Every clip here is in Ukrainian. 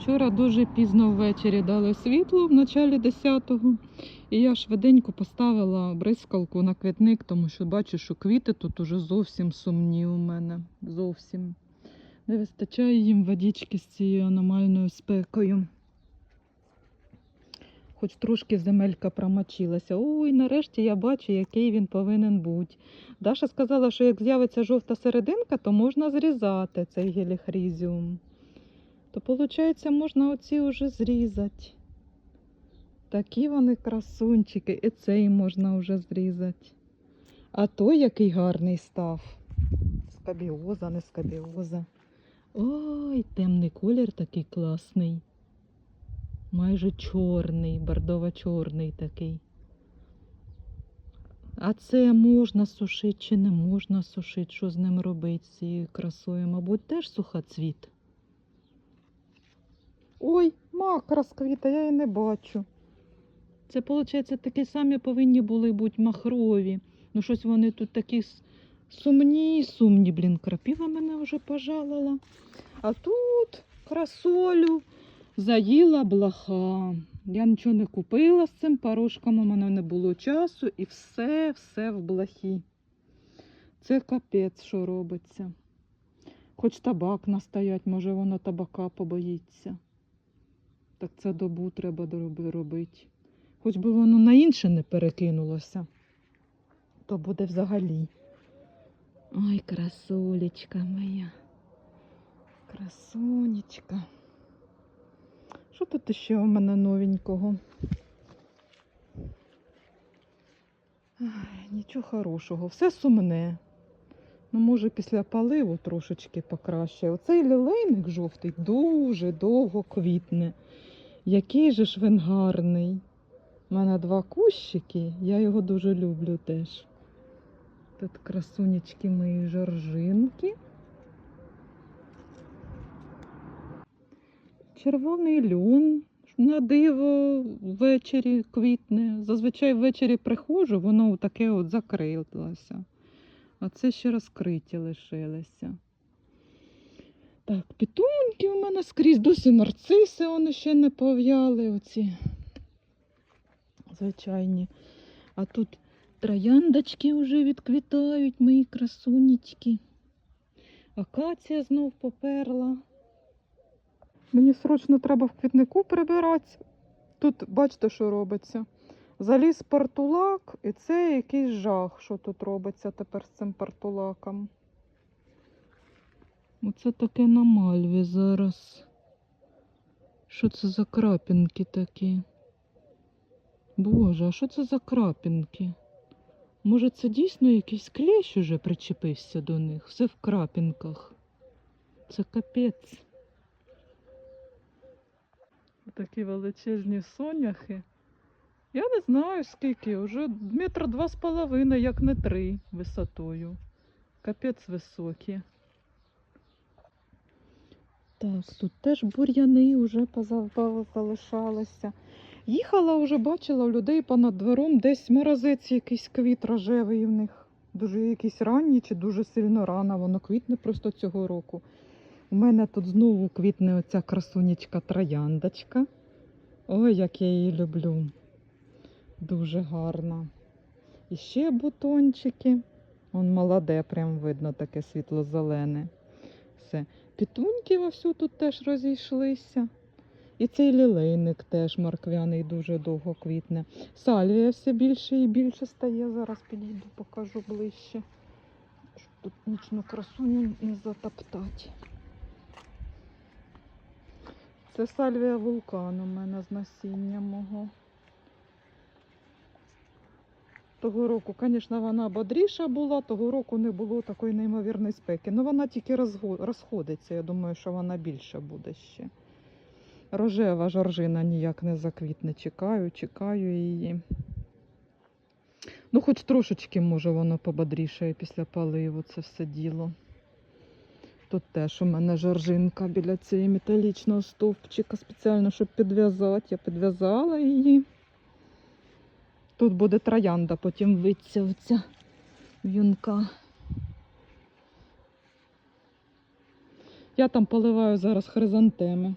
Вчора дуже пізно ввечері дали світло в началі 10-го. І я швиденько поставила бризкалку на квітник, тому що бачу, що квіти тут уже зовсім сумні у мене. Зовсім. Не вистачає їм водички з цією аномальною спекою. Хоч трошки земелька промочилася. Ой, нарешті я бачу, який він повинен бути. Даша сказала, що як з'явиться жовта серединка, то можна зрізати цей геліхрізіум. То, виходить, можна оці вже зрізати. Такі вони красунчики, і цей можна вже зрізати. А той який гарний став. Скабіоза, не скабіоза. Ой, темний колір такий класний. Майже чорний, бордово-чорний такий. А це можна сушити чи не можна сушити? Що з ним робити, з цією красою? Мабуть, теж сухоцвіт. Ой, мак розквіта, я її не бачу. Це, виходить, такі самі повинні були бути махрові. Ну, щось вони тут такі сумні, сумні, блін, крапіва мене вже пожалила. А тут красолю заїла блоха. Я нічого не купила з цим порошком, у мене не було часу і все, все в блохі. Це капець, що робиться. Хоч табак настоять, може воно табака побоїться. Так це добу треба робити. Хоч би воно на інше не перекинулося, то буде взагалі. Ой, красулечка моя. Красунечка. Що тут ще у мене новенького? Ай, нічого хорошого, все сумне. Ну, може, після поливу трошечки покраще. Оцей лілейник жовтий дуже довго квітне. Який же ж він гарний. У мене два кущики, я його дуже люблю теж. Тут красунечки мої жоржинки. Червоний льон. На диво ввечері квітне. Зазвичай ввечері приходжу, воно таке от закрилося. А це ще розкриті лишилися. Так, пітуньки у мене скрізь, досі нарциси вони ще не пов'яли, оці звичайні. А тут трояндочки вже відквітають, мої красунечки. Акація знов поперла. Мені срочно треба в квітнику прибиратися. Тут бачите, що робиться. Заліз партулак, і це якийсь жах, що тут робиться тепер з цим партулаком. Оце таке на мальві зараз. Що це за крапінки такі? Боже, а що це за крапінки? Може, це дійсно якийсь клещ уже причепився до них? Все в крапінках. Це капець. Такі величезні соняхи. Я не знаю скільки, вже метра два з половиною, як не три висотою. Капець високі. Так, тут теж бур'яни вже залишалися. Їхала вже, бачила у людей понад двором десь морозець якийсь квіт рожевий в них. Дуже якийсь ранній чи дуже сильно рано, воно квітне просто цього року. У мене тут знову квітне оця красунечка трояндочка. Ой, як я її люблю. Дуже гарна. І ще бутончики. Он молоде, прям видно таке світло-зелене. Все. Пітуньки вовсю тут теж розійшлися. І цей лілейник теж морквяний дуже довго квітне. Сальвія все більше і більше стає. Зараз підійду, покажу ближче. Щоб тут нічну красуню не затоптати. Це сальвія вулкан у мене з насіння мого. Того року, звісно, вона бодріша була, того року не було такої неймовірної спеки. Ну вона тільки розходиться. Я думаю, що вона більше буде ще. Рожева жоржина ніяк не заквітне. Чекаю, чекаю її. Ну, хоч трошечки, може, воно пободрішає після поливу, це все діло. Тут теж у мене жоржинка біля цієї металічного стовпчика спеціально, щоб підв'язати. Я підв'язала її. Тут буде троянда, потім виться оця в'юнка. Я там поливаю зараз хризантеми.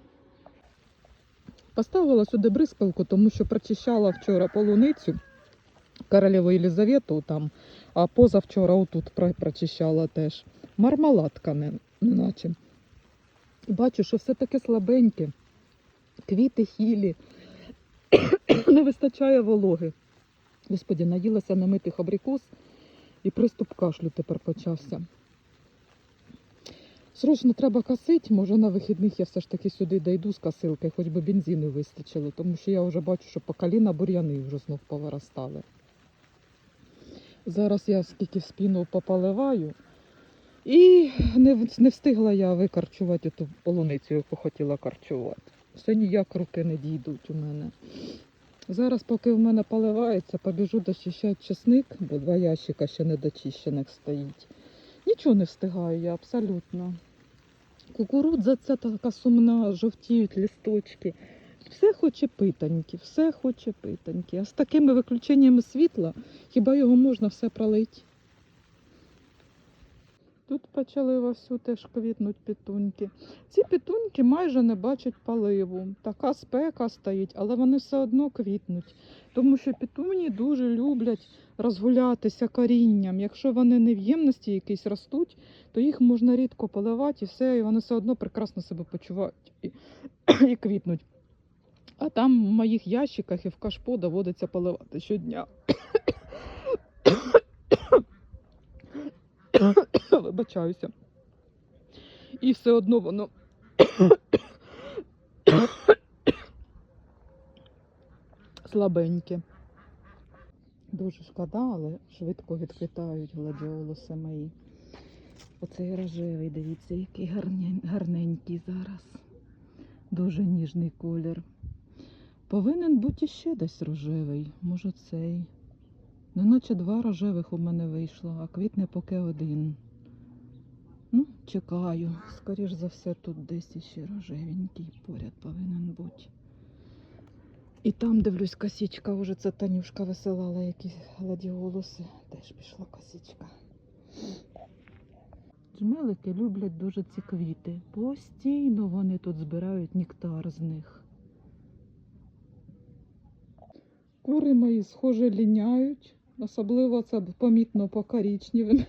Поставила сюди бризпалку, тому що прочищала вчора полуницю королеву Єлизавету там, а позавчора отут прочищала теж. Мармеладка, не, наче. Бачу, що все таке слабеньке. Квіти хілі. Не вистачає вологи. Господі, наїлася намитих абрикос і приступ кашлю тепер почався. Срочно треба косити, може на вихідних я все ж таки сюди дойду з косилки, хоч би бензину вистачило, тому що я вже бачу, що по коліна бур'яни вже знов повиростали. Зараз я скільки в спину пополиваю. І не, не встигла я викарчувати ту полуницю, яку хотіла карчувати. Все ніяк руки не дійдуть у мене. Зараз, поки в мене поливається, побіжу дочищати чесник, бо два ящика ще не дочищених стоїть. Нічого не встигаю я абсолютно. Кукурудза ця така сумна, жовтіють лісточки. Все хоче питаньки, все хоче питаньки. А з такими виключеннями світла хіба його можна все пролити? Тут почали вовсю теж квітнуть пітуньки. Ці пітуньки майже не бачать поливу. Така спека стоїть, але вони все одно квітнуть. Тому що пітуні дуже люблять розгулятися корінням. Якщо вони не в ємності якісь ростуть, то їх можна рідко поливати і все, і вони все одно прекрасно себе почувають і, і квітнуть. А там в моїх ящиках і в кашпо доводиться поливати щодня. Вибачаюся. І все одно воно. Слабеньке. Дуже шкода, але швидко відквітають гладіолуси мої. Оцей рожевий, дивіться, який гарнень- гарненький зараз. Дуже ніжний колір. Повинен бути ще десь рожевий, може цей. Неначе два рожевих у мене вийшло, а квітне поки один. Ну, чекаю. Скоріш за все, тут десь іще рожевенький поряд повинен бути. І там дивлюсь, косічка, уже це Танюшка висилала якісь гладіолуси. Теж пішла косічка. Джмелики люблять дуже ці квіти. Постійно вони тут збирають нектар з них. Кури мої, схоже, ліняють. Особливо це помітно по корічневим.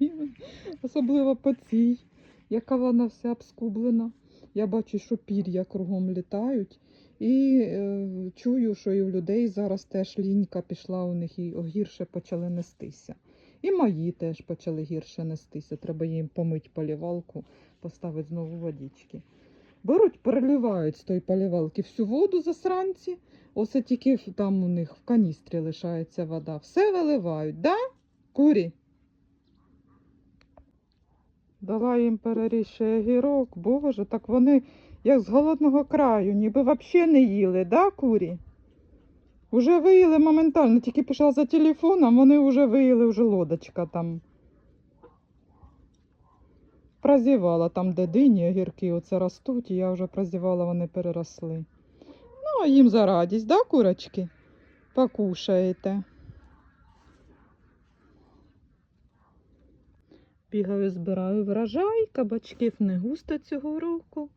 Особливо по цій, яка вона вся обскублена. Я бачу, що пір'я кругом літають. І е, чую, що і у людей зараз теж лінька пішла у них і гірше почали нестися. І мої теж почали гірше нестися. Треба їм помити полівалку, поставити знову водички. Беруть, переливають з тої полівалки всю воду засранці. Оце тільки там у них в каністрі лишається вода. Все виливають, да? Курі? Дала їм переріще огірок, боже, так вони як з голодного краю, ніби взагалі не їли, да, курі? Уже виїли моментально, тільки пішла за телефоном, вони вже виїли, вже лодочка там. Прозівала там, де дині, огірки оце ростуть, і я вже прозівала, вони переросли. Ну, а їм за радість, да, курочки? Покушаєте. Бігаю, збираю врожай, кабачків не густо цього року.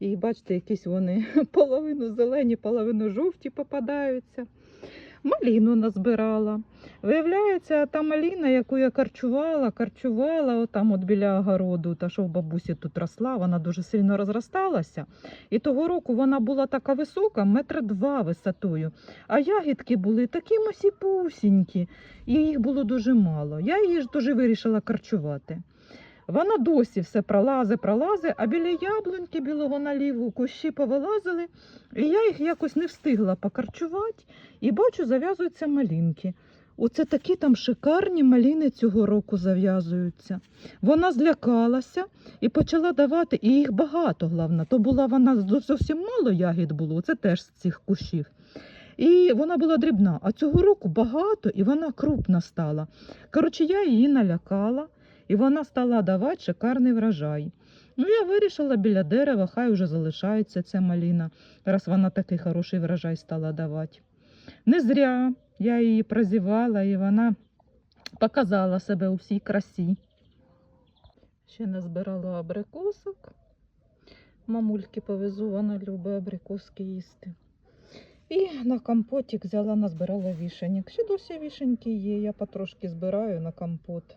І бачите, якісь вони половину зелені, половину жовті попадаються. Маліну назбирала. Виявляється, та маліна, яку я карчувала, карчувала отам от біля огороду, та що в бабусі тут росла, вона дуже сильно розросталася. І того року вона була така висока, метра два висотою. А ягідки були такі масіпусінькі, і їх було дуже мало. Я її ж дуже вирішила карчувати. Вона досі все пролази, пролази, а біля яблуньки білого наліву кущі повилазили, і я їх якось не встигла покарчувати, і бачу, зав'язуються малінки. Оце такі там шикарні маліни цього року зав'язуються. Вона злякалася і почала давати, і їх багато, головне. То була вона зовсім мало ягід було, це теж з цих кущів. І вона була дрібна, а цього року багато, і вона крупна стала. Коротше, я її налякала, і вона стала давати шикарний врожай. Ну, я вирішила біля дерева, хай вже залишається ця маліна, раз вона такий хороший врожай стала давати. Не зря я її прозівала, і вона показала себе у всій красі. Ще назбирала абрикосок. Мамульки повезу, вона любить абрикоски їсти. І на компотик взяла, назбирала вішеньок. Ще досі вішеньки є, я потрошки збираю на компот.